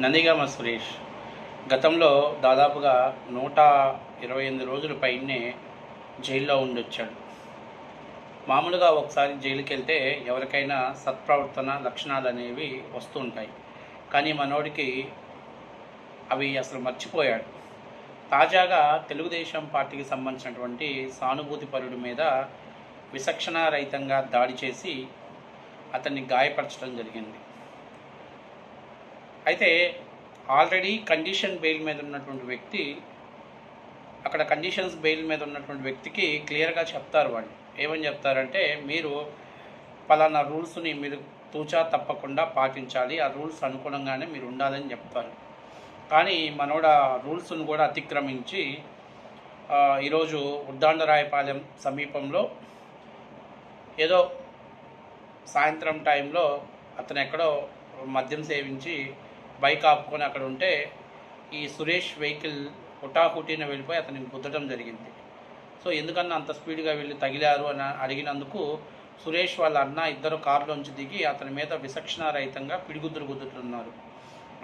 నందిగామ సురేష్. గతంలో దాదాపుగా నూట ఇరవై ఎనిమిది రోజుల పైనే జైల్లో ఉండొచ్చాడు. మామూలుగా ఒకసారి జైలుకి వెళ్తే ఎవరికైనా సత్ప్రవర్తన లక్షణాలు అనేవి వస్తూ ఉంటాయి కానీ మనోడికి అవి అసలు మర్చిపోయాడు. తాజాగా తెలుగుదేశం పార్టీకి సంబంధించినటువంటి సానుభూతి పరుడి మీద విచక్షణారహితంగా దాడి చేసి అతన్ని గాయపరచడం జరిగింది. అయితే ఆల్రెడీ కండిషన్ బెయిల్ మీద ఉన్నటువంటి వ్యక్తి అక్కడ కండిషన్స్ బెయిల్ మీద ఉన్నటువంటి వ్యక్తికి క్లియర్గా చెప్తారు వాళ్ళు. ఏమని చెప్తారంటే మీరు పలానా రూల్స్ని మీరు తూచా తప్పకుండా పాటించాలి. ఆ రూల్స్ అనుకూలంగానే మీరు ఉండాలని చెప్తారు. కానీ మనోడ రూల్స్ను కూడా అతిక్రమించి ఈరోజు ఉద్దాండరాయపాలెం సమీపంలో ఏదో సాయంత్రం టైంలో అతను ఎక్కడో మద్యం సేవించి బైక్ ఆపుకొని అక్కడ ఉంటే ఈ సురేష్ వెహికల్ హుటాహుటీన వెళ్ళిపోయి అతనికి గుద్దడం జరిగింది. సో ఎందుకన్నా అంత స్పీడ్గా వెళ్ళి తగిలారు అని అడిగినందుకు సురేష్ వాళ్ళ అన్న ఇద్దరు కారులోంచి దిగి అతని మీద విచక్షణారహితంగా పిడిగుద్దులు గుద్దుతున్నారు.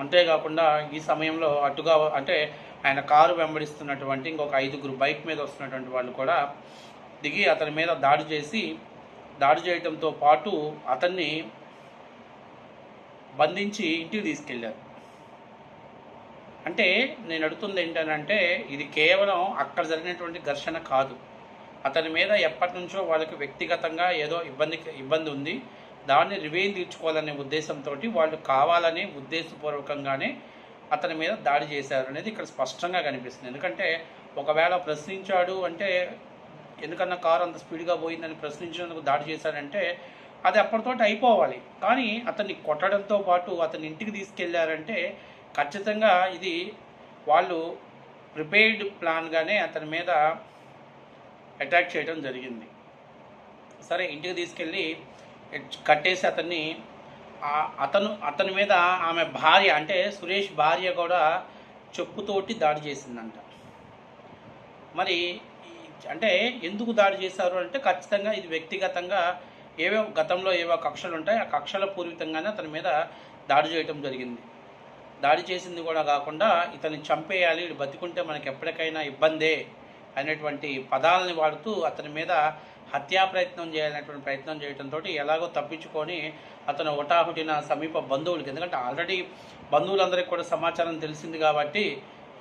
అంతేకాకుండా ఈ సమయంలో అటుగా అంటే ఆయన కారు వెంబడిస్తున్నటువంటి ఇంకొక ఐదుగురు బైక్ మీద వస్తున్నటువంటి వాళ్ళు కూడా దిగి అతని మీద దాడి చేసి దాడి చేయడంతో పాటు అతన్ని బంధించి ఇంటికి తీసుకెళ్ళారు అంటే నేను అడుగుతుంది ఏంటనంటే ఇది కేవలం అక్కడ జరిగినటువంటి ఘర్షణ కాదు. అతని మీద ఎప్పటి నుంచో వాళ్ళకి వ్యక్తిగతంగా ఏదో ఇబ్బంది ఇబ్బంది ఉంది. దాన్ని రివేన్ తీర్చుకోవాలనే ఉద్దేశంతో వాళ్ళు కావాలని ఉద్దేశపూర్వకంగానే అతని మీద దాడి చేశారు అనేది ఇక్కడ స్పష్టంగా కనిపిస్తుంది. ఎందుకంటే ఒకవేళ ప్రశ్నించాడు అంటే ఎందుకన్నా కారు అంత స్పీడ్గా పోయిందని ప్రశ్నించినందుకు దాడి చేశారంటే అది అప్పటితోటి అయిపోవాలి. కానీ అతన్ని కొట్టడంతో పాటు అతని ఇంటికి తీసుకెళ్ళారంటే ఖచ్చితంగా ఇది వాళ్ళు ప్రిపేర్డ్ ప్లాన్గానే అతని మీద అటాక్ చేయడం జరిగింది. సరే ఇంటికి తీసుకెళ్ళి కట్టేసి అతన్ని అతను అతని మీద ఆమె భార్య అంటే సురేష్ భార్య కూడా చెప్పుతోటి దాడి చేసిందంట. మరి అంటే ఎందుకు దాడి చేశారు అంటే ఖచ్చితంగా ఇది వ్యక్తిగతంగా ఏవో గతంలో ఏవో కక్షలు ఉంటాయి ఆ కక్షల పూర్వితంగానే అతని మీద దాడి చేయటం జరిగింది. దాడి చేసింది కూడా కాకుండా ఇతన్ని చంపేయాలి వీడు బతికుంటే మనకి ఎప్పటికైనా ఇబ్బందే అనేటువంటి పదాలని వాడుతూ అతని మీద హత్యా ప్రయత్నం చేయాలనేటువంటి ప్రయత్నం చేయడంతో ఎలాగో తప్పించుకొని అతను ఒటాహుటిన సమీప బంధువులకి ఎందుకంటే ఆల్రెడీ బంధువులందరికీ కూడా సమాచారం తెలిసింది కాబట్టి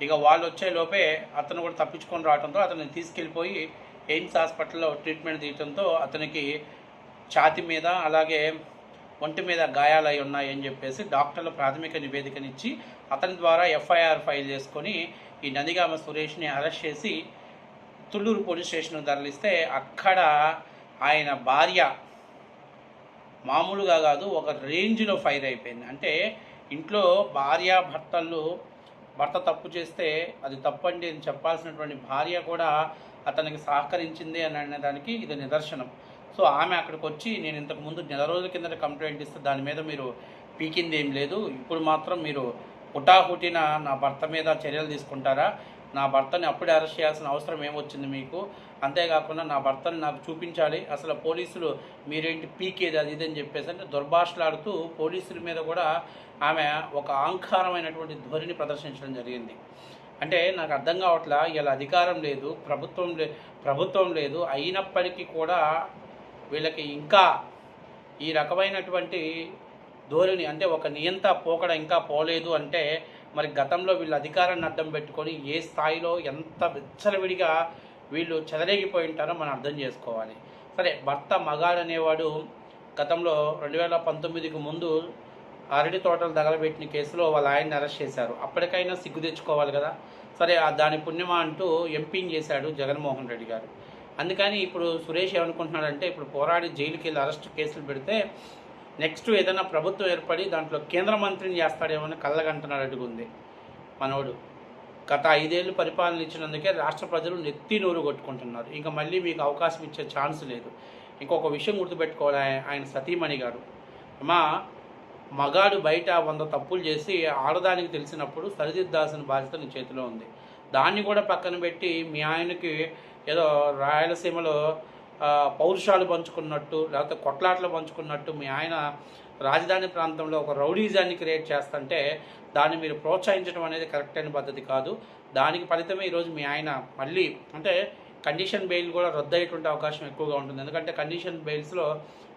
ఇక వాళ్ళు వచ్చే లోపే అతను కూడా తప్పించుకొని రావడంతో అతన్ని తీసుకెళ్ళిపోయి ఎయిమ్స్ హాస్పిటల్లో ట్రీట్మెంట్ తీయడంతో అతనికి ఛాతి మీద అలాగే ఒంటి మీద గాయాలై ఉన్నాయని చెప్పేసి డాక్టర్లు ప్రాథమిక నివేదికనిచ్చి అతని ద్వారా ఎఫ్ఐఆర్ ఫైల్ చేసుకొని ఈ నందిగామ సురేష్ని అరెస్ట్ చేసి తుళ్ళూరు పోలీస్ స్టేషన్ తరలిస్తే అక్కడ ఆయన భార్య మామూలుగా కాదు ఒక రేంజ్లో ఫైర్ అయిపోయింది. అంటే ఇంట్లో భార్య భర్తలు భర్త తప్పు చేస్తే అది తప్పండి అని చెప్పాల్సినటువంటి భార్య కూడా అతనికి సహకరించింది అని అనేదానికి ఇది నిదర్శనం. సో ఆమె అక్కడికి వచ్చి నేను ఇంతకు ముందు నెల రోజుల కిందట కంప్లైంట్ ఇస్తే దాని మీద మీరు పీకింది ఏం లేదు. ఇప్పుడు మాత్రం మీరు హుటాహుటిన నా భర్త మీద చర్యలు తీసుకుంటారా? నా భర్తని అప్పుడే అరెస్ట్ చేయాల్సిన అవసరం ఏమొచ్చింది మీకు? అంతేకాకుండా నా భర్తని నాకు చూపించాలి. అసలు పోలీసులు మీరేంటి పీకేది? అది ఇది అని చెప్పేసి అంటే దుర్భాషలాడుతూ పోలీసుల మీద కూడా ఆమె ఒక అహంకారమైనటువంటి ధ్వనిని ప్రదర్శించడం జరిగింది. అంటే నాకు అర్థం కావట్లా ఇలా అధికారం లేదు ప్రభుత్వం లే ప్రభుత్వం లేదు. అయినప్పటికీ కూడా వీళ్ళకి ఇంకా ఈ రకమైనటువంటి ధోరణి అంటే ఒక నియంత పోకడ ఇంకా పోలేదు అంటే మరి గతంలో వీళ్ళు అధికారాన్ని అడ్డం పెట్టుకొని ఏ స్థాయిలో ఎంత విచ్చలవిడిగా వీళ్ళు చెదరేగిపోయి ఉంటారో మనం అర్థం చేసుకోవాలి. సరే భర్త మగాడు అనేవాడు గతంలో రెండు వేల పంతొమ్మిదికి ముందు అరటి తోటలు తగలబెట్టిన కేసులో వాళ్ళ ఆయన్ని అరెస్ట్ చేశారు. అప్పటికైనా సిగ్గు తెచ్చుకోవాలి కదా? సరే ఆ దాని పుణ్యమా అంటూ ఎంపీని చేశాడు జగన్మోహన్ రెడ్డి గారు. అందుకని ఇప్పుడు సురేష్ ఏమనుకుంటున్నాడంటే ఇప్పుడు పోరాడి జైలుకి వెళ్ళి అరెస్ట్ కేసులు పెడితే నెక్స్ట్ ఏదైనా ప్రభుత్వం ఏర్పడి దాంట్లో కేంద్ర మంత్రిని చేస్తాడేమో అని కళ్ళగంటున్నాడు ఉంది మనోడు. గత ఐదేళ్ళు పరిపాలన ఇచ్చినందుకే రాష్ట్ర ప్రజలు నెత్తి నూరు కొట్టుకుంటున్నారు. ఇంకా మళ్ళీ మీకు అవకాశం ఇచ్చే ఛాన్స్ లేదు. ఇంకొక విషయం గుర్తుపెట్టుకోవాలి ఆయన- ఆయన సతీమణి గారు. అమ్మా మగాడు బయట వంద తప్పులు చేసి ఆడదానికి తెలిసినప్పుడు సరిదిద్దాల్సిన బాధ్యత నీ చేతిలో ఉంది. దాన్ని కూడా పక్కన పెట్టి మీ ఆయనకి ఏదో రాయలసీమలో పౌరుషాలు పంచుకున్నట్టు లేకపోతే కొట్లాట్లు పంచుకున్నట్టు మీ ఆయన రాజధాని ప్రాంతంలో ఒక రౌడీజాన్ని క్రియేట్ చేస్తుంటే దాన్ని మీరు ప్రోత్సహించడం అనేది కరెక్ట్ అయిన పద్ధతి కాదు. దానికి ఫలితమే ఈరోజు మీ ఆయన మళ్ళీ అంటే కండిషన్ బెయిల్ కూడా రద్దు అయ్యేటువంటి అవకాశం ఎక్కువగా ఉంటుంది. ఎందుకంటే కండిషన్ బెయిల్స్లో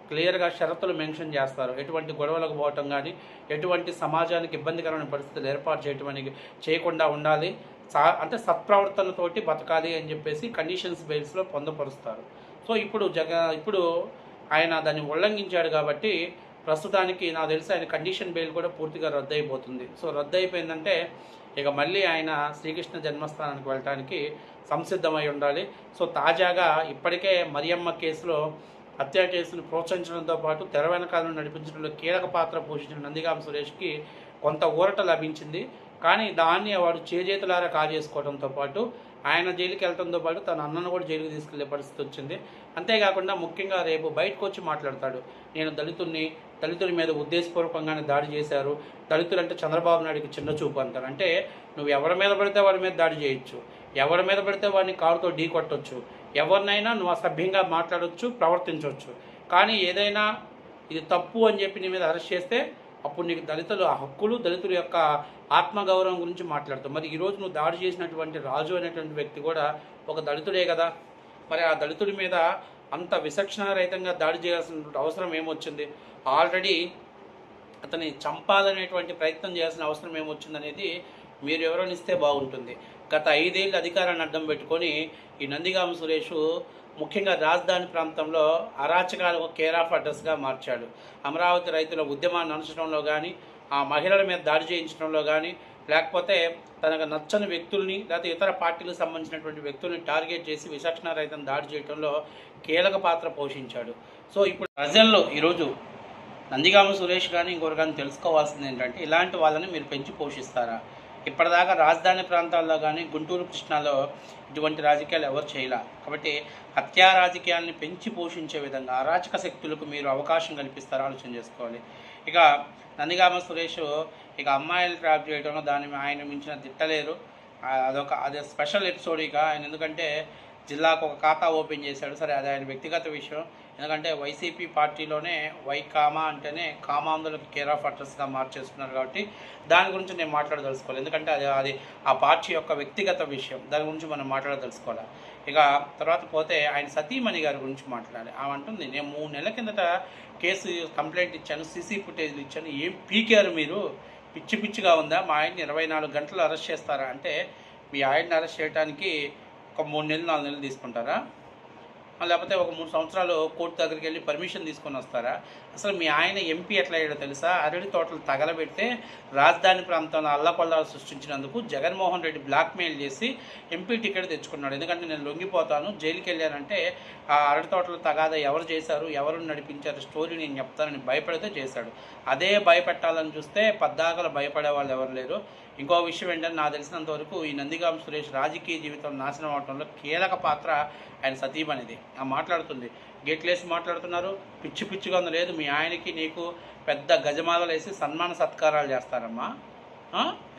క్లియర్గా షరతులు మెన్షన్ చేస్తారు. ఎటువంటి గొడవలకు పోవటం కానీ ఎటువంటి సమాజానికి ఇబ్బందికరమైన పరిస్థితులు ఏర్పాటు చేయటం అనేది చేయకుండా ఉండాలి. సా అంటే సత్ప్రవర్తనతోటి బతకాలి అని చెప్పేసి కండిషన్స్ బెయిల్స్లో పొందపరుస్తారు. సో ఇప్పుడు జగ ఇప్పుడు ఆయన దాన్ని ఉల్లంఘించాడు కాబట్టి ప్రస్తుతానికి నాకు తెలిసి ఆయన కండిషన్ బెయిల్ కూడా పూర్తిగా రద్దు అయిపోతుంది సో రద్దు అయిపోయిందంటే ఇక మళ్ళీ ఆయన శ్రీకృష్ణ జన్మస్థానానికి వెళ్ళటానికి సంసిద్ధమై ఉండాలి. సో తాజాగా ఇప్పటికే మరియమ్మ కేసులో హత్య కేసును ప్రోత్సహించడంతో పాటు తెర వెనకాలను నడిపించడంలో కీలక పాత్ర పోషించిన నందిగాం సురేష్కి కొంత ఊరట లభించింది. కానీ దాన్ని వాడు చేజేతులారా కాజేసుకోవడంతో పాటు ఆయన జైలుకి వెళ్ళడంతో పాటు తన అన్నను కూడా జైలుకి తీసుకెళ్ళే పరిస్థితి వచ్చింది. అంతేకాకుండా ముఖ్యంగా రేపు బయటకు వచ్చి మాట్లాడతాడు. నేను దళితుల్ని దళితుల మీద ఉద్దేశపూర్వకంగానే దాడి చేశారు. దళితులు అంటే చంద్రబాబు నాయుడికి చిన్న చూపు అంటారు. అంటే నువ్వు ఎవరి మీద పడితే వాడి మీద దాడి చేయొచ్చు. ఎవరి మీద పడితే వాడిని కారుతో ఢీ కొట్టొచ్చు. ఎవరినైనా నువ్వు అసభ్యంగా మాట్లాడొచ్చు ప్రవర్తించవచ్చు కానీ ఏదైనా ఇది తప్పు అని చెప్పి నీ మీద అరెస్ట్ చేస్తే అప్పుడు నీకు దళితులు ఆ హక్కులు దళితుల యొక్క ఆత్మగౌరవం గురించి మాట్లాడతావు. మరి ఈరోజు నువ్వు దాడి చేసినటువంటి రాజు అనేటువంటి వ్యక్తి కూడా ఒక దళితుడే కదా? మరి ఆ దళితుడి మీద అంత విచక్షణారహితంగా దాడి చేయాల్సిన అవసరం ఏమొచ్చింది? ఆల్రెడీ అతని చంపాలనేటువంటి ప్రయత్నం చేయాల్సిన అవసరం ఏమొచ్చిందనేది మీరు ఎవరైనా ఇస్తే బాగుంటుంది. గత ఐదేళ్ళు అధికారాన్ని అడ్డం పెట్టుకొని ఈ నందిగామ సురేష్ ముఖ్యంగా రాజధాని ప్రాంతంలో అరాచకాలకు కేర్ ఆఫ్ అడ్రస్గా మార్చాడు. అమరావతి రైతుల ఉద్యమాన్ని అనచడంలో కానీ ఆ మహిళల మీద దాడి చేయించడంలో కానీ లేకపోతే తనకు నచ్చని వ్యక్తుల్ని లేకపోతే ఇతర పార్టీలకు సంబంధించినటువంటి వ్యక్తుల్ని టార్గెట్ చేసి విచక్షణ రహితం దాడి చేయడంలో కీలక పాత్ర పోషించాడు. సో ఇప్పుడు ప్రజల్లో ఈరోజు నందిగామ సురేష్ కానీ ఇంకొకరు కానీ తెలుసుకోవాల్సింది ఏంటంటే ఇలాంటి వాళ్ళని మీరు పెంచి పోషిస్తారా? ఇప్పటిదాకా రాజధాని ప్రాంతాల్లో కానీ గుంటూరు కృష్ణాలో ఇటువంటి రాజకీయాలు ఎవరు చేయలే. కాబట్టి హత్యా రాజకీయాన్ని పెంచి పోషించే విధంగా అరాచక శక్తులకు మీరు అవకాశం కల్పిస్తారు ఆలోచన చేసుకోవాలి. ఇక నందిగామ సురేష్ ఇక అమ్మాయిలు ట్రాప్ చేయడంలో దాని ఆయన మించిన తిట్టలేరు. అదొక అదే స్పెషల్ ఎపిసోడ్ ఇక. ఆయన ఎందుకంటే జిల్లాకు ఒక ఖాతా ఓపెన్ చేశాడు. సరే అది ఆయన వ్యక్తిగత విషయం. ఎందుకంటే వైసీపీ పార్టీలోనే వైకామా అంటేనే కామాంధులకు కేర్ ఆఫ్ అడ్రస్గా మార్చేస్తున్నారు కాబట్టి దాని గురించి నేను మాట్లాడదలుచుకోవాలి. ఎందుకంటే అది అది ఆ పార్టీ యొక్క వ్యక్తిగత విషయం. దాని గురించి మనం మాట్లాడదలుచుకోవాలి? ఇక తర్వాత పోతే ఆయన సతీమణి గారి గురించి మాట్లాడాలి. ఆమె అంటుంది నేను మూడు నెలల కిందట కేసు కంప్లైంట్ ఇచ్చాను సీసీ ఫుటేజ్లు ఇచ్చాను. ఏం పీకారు మీరు? పిచ్చి పిచ్చిగా ఉందా? మా ఆయన్ని ఇరవై నాలుగు గంటలు అరెస్ట్ చేస్తారా? అంటే మీ ఆయన్ని అరెస్ట్ చేయడానికి ఒక మూడు నెలలు నాలుగు నెలలు తీసుకుంటారా? లేకపోతే ఒక మూడు సంవత్సరాలు కోర్టు దగ్గరికి వెళ్ళి పర్మిషన్ తీసుకొని వస్తారా? అసలు మీ ఆయన ఎంపీ ఎట్లా అయ్యాడో తెలుసా? అరటి తోటలు తగలబెడితే రాజధాని ప్రాంతంలో అల్లకొల్లాలు సృష్టించినందుకు జగన్మోహన్ రెడ్డి బ్లాక్మెయిల్ చేసి ఎంపీ టికెట్ తెచ్చుకున్నాడు. ఎందుకంటే నేను లొంగిపోతాను జైలుకి వెళ్ళానంటే ఆ అరటి తోటలు తగాదా ఎవరు చేశారు ఎవరు నడిపించారు స్టోరీ నేను చెప్తానని భయపడితే చేశాడు. అదే భయపెట్టాలని చూస్తే పద్దాకలు భయపడే వాళ్ళు ఎవరు లేరు. ఇంకో విషయం ఏంటంటే నాకు తెలిసినంత వరకు ఈ నందిగాం సురేష్ రాజకీయ జీవితం నాశనం అవడంలో కీలక పాత్ర ఆయన సతీమణిది ఆ మాట్లాడుతుంది. గేట్లేసి మాట్లాడుతున్నారు. పిచ్చి పిచ్చిగా ఉంది. లేదు మీ ఆయనకి నీకు పెద్ద గజమాలలు వేసి సన్మాన సత్కారాలు చేస్తారమ్మా.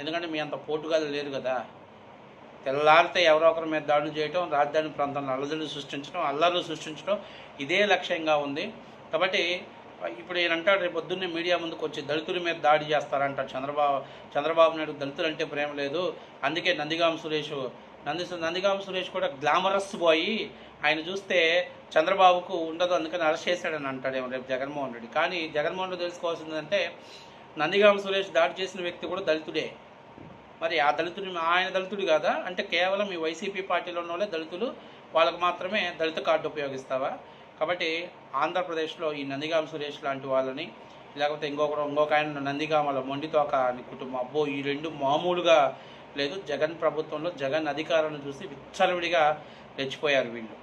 ఎందుకంటే మీ అంత పోటుగాలు లేరు కదా. తెల్లారితే ఎవరో ఒకరి మీద దాడులు చేయటం రాజధాని ప్రాంతంలో అల్లజడులు సృష్టించడం అల్లర్లు సృష్టించడం ఇదే లక్ష్యంగా ఉంది. కాబట్టి ఇప్పుడు ఈయన అంటాడు రేపు పొద్దున్నే మీడియా ముందుకు వచ్చి దళితుల మీద దాడి చేస్తారంట చంద్రబాబు చంద్రబాబు నాయుడు దళితులు అంటే ప్రేమ లేదు. అందుకే నందిగాం సురేష్ నంది నందిగాం సురేష్ కూడా గ్లామరస్ పోయి ఆయన చూస్తే చంద్రబాబుకు ఉండదు అందుకని అరెస్ట్ చేశాడని అంటాడేమో రేపు జగన్మోహన్ రెడ్డి. కానీ జగన్మోహన్ రెడ్డి తెలుసుకోవాల్సిందంటే నందిగాం సురేష్ దాడి చేసిన వ్యక్తి కూడా దళితుడే. మరి ఆ దళితుడు ఆయన దళితుడు కాదా? అంటే కేవలం ఈ వైసీపీ పార్టీలో ఉన్న వాళ్ళే దళితులు వాళ్ళకు మాత్రమే దళిత కార్డు ఉపయోగిస్తావా? కాబట్టి ఆంధ్రప్రదేశ్లో ఈ నందిగామ సురేష్ లాంటి వాళ్ళని లేకపోతే ఇంకొకరు ఇంకొక ఆయన నందిగామల మొండితోక అని కుటుంబం. అబ్బో ఈ రెండు మామూలుగా లేదు. జగన్ ప్రభుత్వంలో జగన్ అధికారాన్ని చూసి విచ్చలవిడిగా రెచ్చిపోయారు వీళ్ళు.